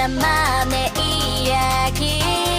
난 맘의 이야기.